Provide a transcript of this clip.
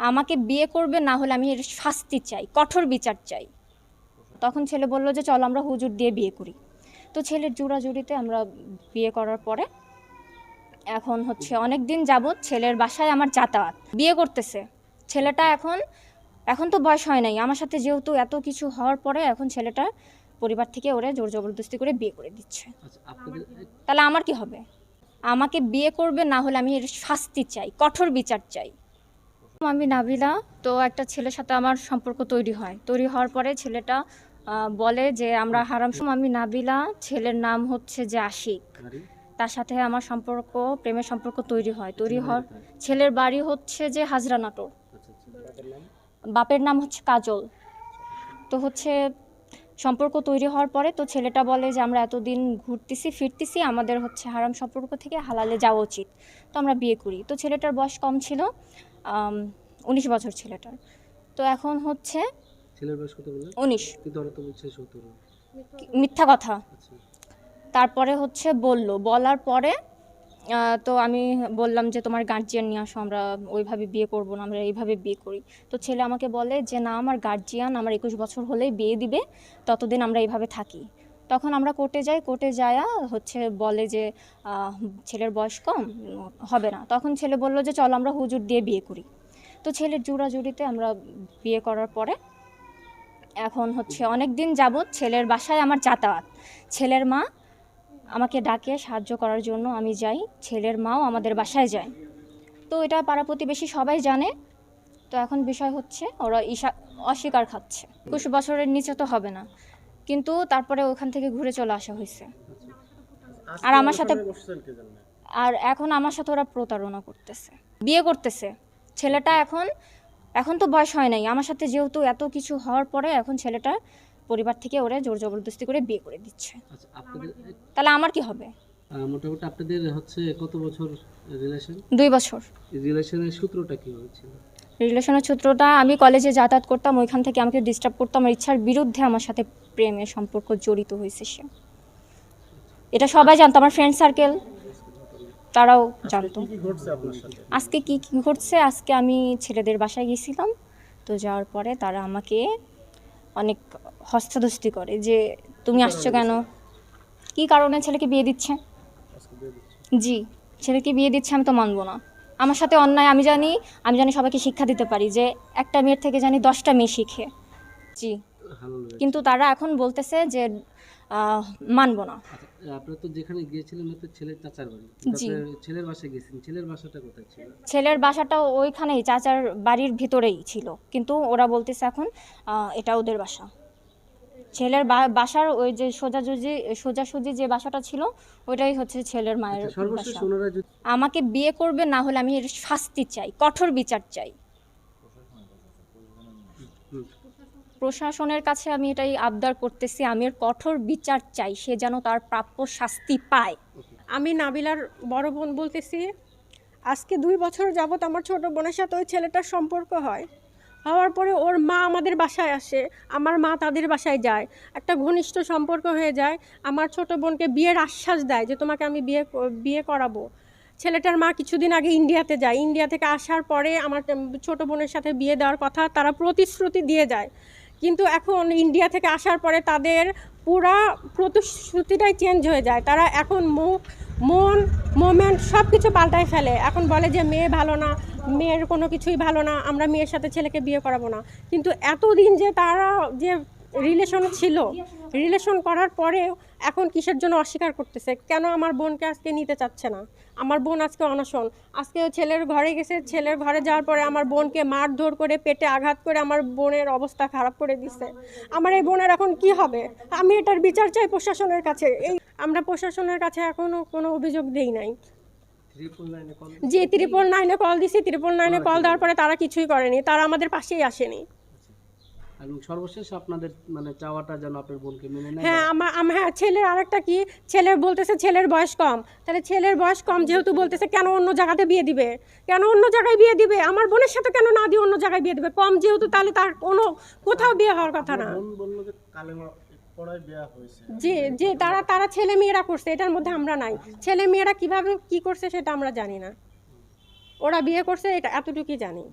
আমাকে বিয়ে করবে না হলে আমি এর শাস্তি চাই কঠোর বিচার চাই। তখন ছেলে বলল যে চলো আমরা হুজুর দিয়ে বিয়ে করি। তো ছেলের জোড়াজুড়িতে আমরা বিয়ে করার পরে এখন হচ্ছে অনেক দিন যাবৎ ছেলের বাসায় আমার যাতায়াত। বিয়ে করতেছে। ছেলেটা এখন এখন তো বয়স হয় নাই। আমার সাথে যেহেতু এত কিছু হওয়ার পরে এখন ছেলেটা পরিবার থেকে ওরে জোর জবরদস্তি করে বিয়ে করে দিচ্ছে। আচ্ছা তাহলে আমার কি হবে? আমাকে বিয়ে করবে না হলে আমি এর শাস্তি চাই কঠোর বিচার চাই। আমি নাবিলা তো একটা ছেলের সাথে আমার সম্পর্ক তৈরি হয়। তৈরি হওয়ার পরে ছেলেটা বলে যে আমরা হারাম আমি নাবিলা ছেলের নাম হচ্ছে যে আশিক। তার সাথে আমার সম্পর্ক প্রেমের সম্পর্ক তৈরি হয়। তৈরি হওয়ার ছেলের বাড়ি হচ্ছে যে হাজরা নাটোর। আচ্ছা আচ্ছা বাপের নাম হচ্ছে কাজল। তো হচ্ছে সম্পর্ক তৈরি হওয়ার পরে তো ছেলেটা বলে যে আমরা এতদিন ঘুরতেছি ফিরতেছি আমাদের হচ্ছে হারাম সম্পর্ক থেকে হালালে যাওয়া উচিত। তো আমরা বিয়ে করি। তো ছেলেটার বয়স কম ছিল। উনিশ বছর ছেলেটার। তো এখন হচ্ছে ছেলের বয়স কত বললেন? উনিশ। মিথ্যা কথা। আচ্ছা। তারপরে হচ্ছে বলল। বলার পরে তো আমি বললাম যে তোমার গার্জিয়ান নিয়ে আসো আমরা ওইভাবে বিয়ে করব না আমরা এইভাবে বিয়ে করি। তো ছেলে আমাকে বলে যে না আমার গার্জিয়ান আমার একুশ বছর হলেই বিয়ে দিবে ততদিন আমরা এইভাবে থাকি। তখন আমরা কোর্টে যাই, কোর্টে যায়া হচ্ছে বলে যে ছেলের বয়স কম, হবে না। তখন ছেলে বলল যে, চলো আমরা হুজুর দিয়ে বিয়ে করি। তো ছেলের জোড়াজুড়িতে আমরা বিয়ে করার পরে এখন হচ্ছে অনেক দিন যাবৎ ছেলের বাসায় আমার যাতায়াত। ছেলের মা আমাকে ডাকে সাহায্য করার জন্য আমি যাই, ছেলের মাও আমাদের বাসায় যায়। তো এটা পাড়া প্রতিবেশী সবাই জানে। তো এখন বিষয় হচ্ছে ওরা ঈশা অস্বীকার খাচ্ছে। একুশ বছরের নিচে তো হবে না। কিন্তু তারপরে ওখান থেকে ঘুরে চলে আসা হয়েছে। আর আমার সাথে আর এখন আমার সাথে ওরা প্রতারণা করতেছে। বিয়ে করতেছে। ছেলেটা এখন এখন তো বয়স হয় নাই। আমার সাথে যেহেতু এত কিছু হওয়ার পরে এখন ছেলেটা পরিবার থেকে ওরা জোর জবরদস্তি করে বিয়ে করে দিচ্ছে। আচ্ছা তাহলে আমার কি হবে? মোটামুটি আপনাদের হচ্ছে কত বছর রিলেশন দুই বছর। রিলেশনের সূত্রটা কি হয়েছিল? রিলেশনের সূত্রটা আমি কলেজে যাতায়াত করতাম ওইখান থেকে আমাকে ডিস্টার্ব করতাম আমার ইচ্ছার বিরুদ্ধে আমার সাথে প্রেমের সম্পর্ক জড়িত হয়েছে সে। এটা সবাই জানতো আমার ফ্রেন্ড সার্কেল তারাও জানতো। আজকে কি কি ঘটছে আজকে আমি ছেলেদের বাসায় গিয়েছিলাম তো যাওয়ার পরে তারা আমাকে অনেক হস্তদস্তি করে যে তুমি আসছো কেন? কি কারণে ছেলেকে বিয়ে দিচ্ছে? জি ছেলেকে বিয়ে দিচ্ছে আমি তো মানবো না। আমার সাথে অন্যায় আমি জানি আমি জানি সবাইকে শিক্ষা দিতে পারি যে একটা মেয়ের থেকে জানি দশটা মেয়ে শিখে। জি। কিন্তু তারা এখন বলতেছে যে মানবো না। আচ্ছা তো যেখানে গিয়েছিলেন তো ছেলের চাচার বাড়ি। জি। ছেলের বাসায় গেছেন ছেলের বাসাটা কোথায় ছিল? ছেলের বাসাটা ওইখানেই চাচার বাড়ির ভিতরেই ছিল। কিন্তু ওরা বলতেছে এখন এটা ওদের বাসা। ছেলের বা- বাসার ওই যে সোজাসুজি সোজাসুজি যে বাসাটা ছিল ওইটাই হচ্ছে ছেলের মায়ের আচ্ছা, বাসা। আমাকে বিয়ে করবে না হলে আমি এর শাস্তি চাই কঠোর বিচার চাই। প্রশাসনের কাছে আমি এটাই আবদার করতেছি আমি এর কঠোর বিচার চাই সে যেন তার প্রাপ্য শাস্তি পায়। আমি নাবিলার বড় বোন বলতেছি আজকে দুই বছর যাবত আমার ছোট বোনের সাথে ওই ছেলেটার সম্পর্ক হয়। হওয়ার পরে ওর মা আমাদের বাসায় আসে। আমার মা তাদের বাসায় যায়। একটা ঘনিষ্ঠ সম্পর্ক হয়ে যায়। আমার ছোট বোনকে বিয়ের আশ্বাস দেয় যে, তোমাকে আমি বিয়ে বিয়ে করাবো। ছেলেটার মা কিছুদিন আগে ইন্ডিয়াতে যায়। ইন্ডিয়া থেকে আসার পরে আমার ছোট বোনের সাথে বিয়ে দেওয়ার কথা তারা প্রতিশ্রুতি দিয়ে যায়। কিন্তু এখন ইন্ডিয়া থেকে আসার পরে তাদের পুরা প্রতিশ্রুতিটাই চেঞ্জ হয়ে যায়। তারা এখন মুখ মন, মোমেন্ট সব কিছু পাল্টায় ফেলে। এখন বলে যে, মেয়ে ভালো না। মেয়ের কোনো কিছুই ভালো না, আমরা মেয়ের সাথে ছেলেকে বিয়ে করাবো না। কিন্তু এতদিন যে তারা যে রিলেশন ছিল রিলেশন করার পরেও এখন কিসের জন্য অস্বীকার করতেছে? কেন আমার বোনকে আজকে নিতে চাচ্ছে না? আমার বোন আজকে অনশন। আজকে ছেলের ঘরে গেছে, ছেলের ঘরে যাওয়ার পরে আমার বোনকে মারধর করে, পেটে আঘাত করে আমার বোনের অবস্থা খারাপ করে দিচ্ছে আমার এই বোনের এখন কি হবে? আমি এটার বিচার চাই প্রশাসনের কাছে। এই আমরা প্রশাসনের কাছে এখনও কোনো অভিযোগ দেই নাই। জি ত্রিপল নাইনে কল দিছি ত্রিপল নাইনে কল দেওয়ার পরে তারা কিছুই করেনি তারা আমাদের পাশেই আসেনি। এবং সর্বশেষ আপনাদের মানে চাওয়াটা যেন আপনার বোনকে মেনে নেয়? হ্যাঁ আমার আমার হ্যাঁ ছেলের আরেকটা কি? ছেলের বলতেছে ছেলের বয়স কম। তাহলে ছেলের বয়স কম যেহেতু বলতেছে কেন অন্য জায়গাতে বিয়ে দিবে? কেন অন্য জায়গায় বিয়ে দিবে? আমার বোনের সাথে কেন না দিয়ে অন্য জায়গায় বিয়ে দিবে? কম যেহেতু তাহলে তার কোনো কোথাও বিয়ে হওয়ার কথা না। বোন বলল যে কালেমা পড়ায় বিয়া হয়েছে। যে যে তারা তারা ছেলে মেয়েরা করছে এটার মধ্যে আমরা নাই। ছেলে মেয়েরা কীভাবে কি করছে সেটা আমরা জানি না। ওরা বিয়ে করছে এটা এতটুকুই জানি।